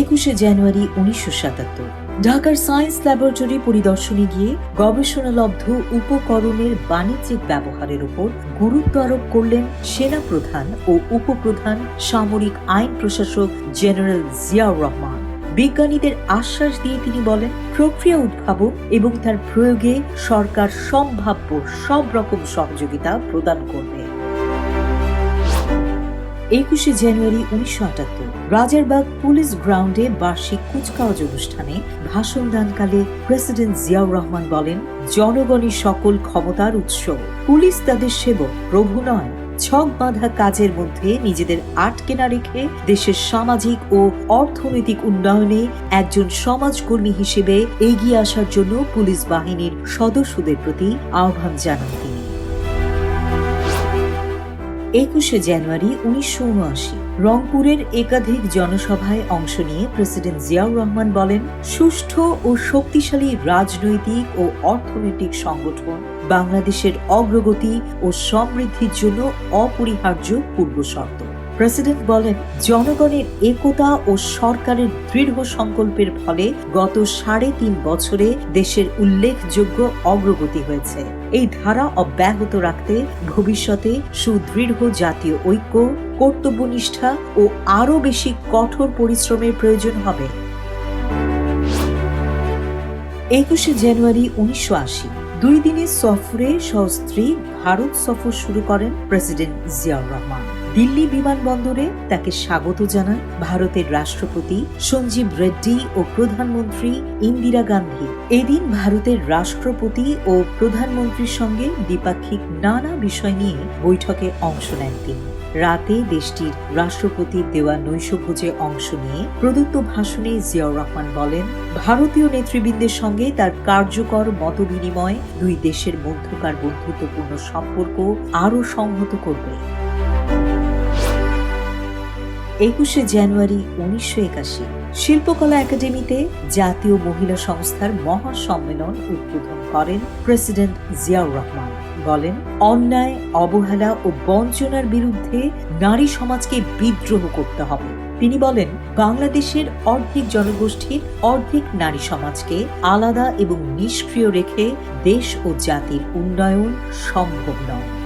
একুশে জানুয়ারি উনিশশো সাতাত্তর। ঢাকার সায়েন্স ল্যাবরেটরি পরিদর্শনে গিয়ে গবেষণালব্ধ উপকরণের বাণিজ্যিক ব্যবহারের উপর গুরুত্ব আরোপ করলেন সেনা প্রধান ও উপপ্রধান সামরিক আইন প্রশাসক জেনারেল জিয়াউর রহমান। বিজ্ঞানীদের আশ্বাস দিয়ে তিনি বলেন, প্রক্রিয়া উদ্ভাবন এবং তার প্রয়োগে সরকার সম্ভাব্য সব রকম সহযোগিতা প্রদান করবে। একুশে জানুয়ারি উনিশশো আটাত্তর। রাজারবাগ পুলিশ গ্রাউন্ডে বার্ষিক কুচকাওয়াজ অনুষ্ঠানে ভাষণ দানকালে প্রেসিডেন্ট জিয়াউর রহমান বলেন, জনগণই সকল ক্ষমতার উৎস। পুলিশ তাদের সেবক, প্রভু নয়। ছক বাঁধা কাজের মধ্যে নিজেদের আটকে না রেখে দেশের সামাজিক ও অর্থনৈতিক উন্নয়নে একজন সমাজকর্মী হিসেবে এগিয়ে আসার জন্য পুলিশ বাহিনীর সদস্যদের প্রতি আহ্বান জানান একুশে জানুয়ারি উনিশশো উনআশি। রংপুরের একাধিক জনসভায় অংশ নিয়ে প্রেসিডেন্ট জিয়াউর রহমান বলেন, সুষ্ঠু ও শক্তিশালী রাজনৈতিক ও অর্থনৈতিক সংগঠন বাংলাদেশের অগ্রগতি ও সমৃদ্ধির জন্য অপরিহার্য পূর্বশর্ত। প্রেসিডেন্ট বলেন, জনগণের একতা ও সরকারের দৃঢ় সংকল্পের ফলে গত সাড়ে তিন বছরে দেশের উল্লেখযোগ্য অগ্রগতি হয়েছে। এই ধারা অব্যাহত রাখতে ভবিষ্যতে সুদৃঢ় জাতীয় ঐক্য, কর্তব্যনিষ্ঠা ও আরও বেশি কঠোর পরিশ্রমের প্রয়োজন হবে। একুশে জানুয়ারি উনিশশো আশি, দুই দিনের সফরে সস্ত্রী ভারত সফর শুরু করেন প্রেসিডেন্ট জিয়াউর রহমান। দিল্লি বিমানবন্দরে তাকে স্বাগত জানান ভারতের রাষ্ট্রপতি সঞ্জীব রেড্ডি ও প্রধানমন্ত্রী ইন্দিরা গান্ধী। এদিন ভারতের রাষ্ট্রপতি ও প্রধানমন্ত্রীর সঙ্গে দ্বিপাক্ষিক নানা বিষয় নিয়ে বৈঠকে অংশ নেন তিনি। রাতে দেশটির রাষ্ট্রপতির দেওয়া নৈশভোজে অংশ নিয়ে প্রদত্ত ভাষণে জিয়াউর রহমান বলেন, ভারতীয় নেতৃবৃন্দের সঙ্গে তার কার্যকর মতবিনিময় দুই দেশের মধ্যকার বন্ধুত্বপূর্ণ সম্পর্ক আরও সংহত করবে। একুশে জানুয়ারি উনিশশো একাশি, শিল্পকলা একাডেমিতে জাতীয় মহিলা সংস্থার মহাসম্মেলন উদ্বোধন করেন প্রেসিডেন্ট জিয়াউর রহমান। বলেন, অন্যায়, অবহেলা ও বঞ্চনার বিরুদ্ধে নারী সমাজকে বিদ্রোহ করতে হবে। তিনি বলেন, বাংলাদেশের অর্ধেক জনগোষ্ঠীর অর্ধেক নারী সমাজকে আলাদা এবং নিষ্ক্রিয় রেখে দেশ ও জাতির উন্নয়ন সম্ভব নয়।